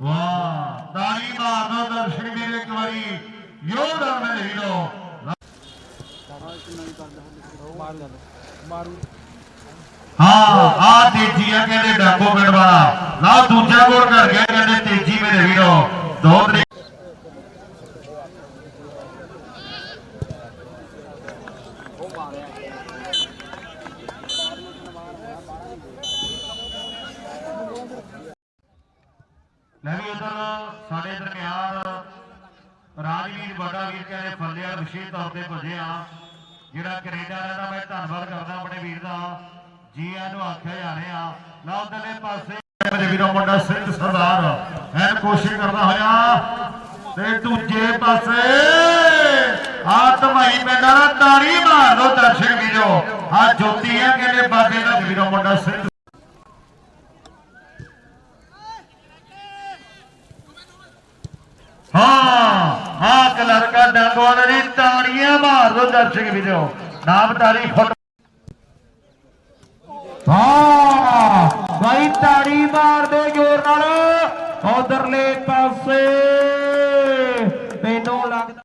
ਵਾਹ ਤਾੜੀ ਮਾਰ ਦਰਸ਼ਕ ਵੀਰ ਇੱਕ ਵਾਰੀ ਯੋਗਦਾਨ ਮੇਰੇ ਵੀਰੋ ਹਾਂ ਆ ਤੇਜੀ ਆ ਕਹਿੰਦੇ ਡਾਕੋ ਪਿੰਡ ਵਾਲਾ ਨਾ ਦੂਜਾ ਗੋਲ ਕਰ ਗਿਆ ਕਹਿੰਦੇ ਤੇਜੀ ਮੇਰੇ ਵੀਰੋ ਦੋ ਤਰੀਕ ਲੈ ਵੀ ਉਧਰ ਸਾਡੇ ਦਰਮਿਆਨ ਰਾਜਵੀਰ ਵੱਡਾ ਵੀਰ ਕਹਿੰਦੇ ਫੱਲਿਆ ਵਿਸ਼ੇਸ਼ ਤੌਰ ਤੇ ਭਜੇ ਜਿਹੜਾ ਕੈਨੇਡਾ ਰਹਿੰਦਾ, ਮੈਂ ਧੰਨਵਾਦ ਕਰਦਾ ਆਪਣੇ ਵੀਰ ਦਾ। ਜੀ ਆਇਆਂ ਨੂੰ ਆਖਿਆ ਜਾ ਰਿਹਾ, ਨਾ ਉਧਰਲੇ ਪਾਸੇ ਮੇਰੇ ਵੀਰੋ ਮੁੰਡਾ ਸਿੰਘ ਸਰਦਾਰ, ਐਨ ਕੋਸ਼ਿਸ਼ ਕਰਦਾ ਹੋਇਆ, ਤੇ ਦੂਜੇ ਪਾਸੇ ਆ ਧਮਾਈ ਪਿੰਡਾਂ ਦਾ ਤਾੜੀ ਮਾਰ ਦੋ ਦਰਸ਼ਕ ਵੀਰੋ। ਆ ਜੋਤੀ ਹੈ ਕਹਿੰਦੇ ਬਾਬੇ ਦਾ, ਵੀਰੋ ਮੁੰਡਾ ਸਿੰਘ ਹਾਂ ਹਾਂ ਕਲਰਕਾ ਡੰਗਵਾਲ ਦੀ ਤਾੜੀਆਂ ਮਾਰ ਦੋ ਦਰਸ਼ਕ ਵੀਰੋ। ਨਾਮ ਤਾੜੀ ਫੁੱਟ ਹਾਂ, ਬਾਈ ਤਾੜੀ ਮਾਰ ਦੇ ਜ਼ੋਰ ਨਾਲ। ਉਧਰਲੇ ਪਾਸੇ। ਮੈਨੂੰ ਲੱਗਦਾ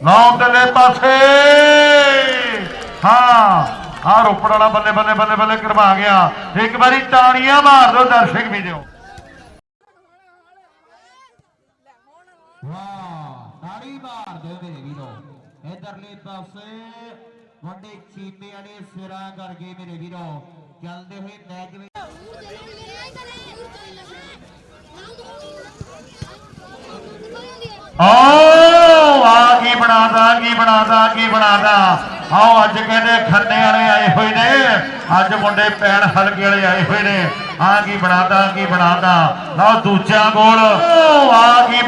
ਨਾ ਪਾਸੇ। ਹਾਂ ਆ ਰੋਪੜ ਵਾਲਾ ਬੱਲੇ ਬੱਲੇ ਬੱਲੇ ਬੱਲੇ ਕਰਵਾ ਗਿਆ। ਇੱਕ ਵਾਰੀ ਤਾੜੀਆਂ ਮਾਰ ਦਿਓ ਦਰਸ਼ਕ ਵੀ ਦਿਓ ਵਾਹ ਤਾੜੀ ਮਾਰ ਦਿਓ ਵੀਰੋ। ਇਧਰਲੇ ਪਾਸੇ ਵੱਡੇ ਚੀਮੇ ਵਾਲੇ ਸਿਰਾਂ ਕਰਕੇ ਮੇਰੇ ਵੀਰੋ, ਚੱਲਦੇ ਹੋਏ ਮੈਚ ਵਿੱਚ ਓ ਆ ਕੀ ਬਣਾਦਾ ਕੀ ਬਣਾਦਾ ਕੀ ਬਣਾਦਾ ਆਓ, ਅੱਜ ਕਹਿੰਦੇ ਖੰਨੇ ਵਾਲੇ ਆਏ ਹੋਏ ਨੇ। ਅੱਜ ਮੁੰਡੇ ਪੈਣ ਹਲਕੇ ਵਾਲੇ ਆਏ ਹੋਏ ਨੇ। ਆ ਕੀ ਬਣਾਦਾ ਕੀ ਬਣਾਦਾ ਲਓ ਦੂਜਾ ਗੋਲ ਓ ਆ ਕੀ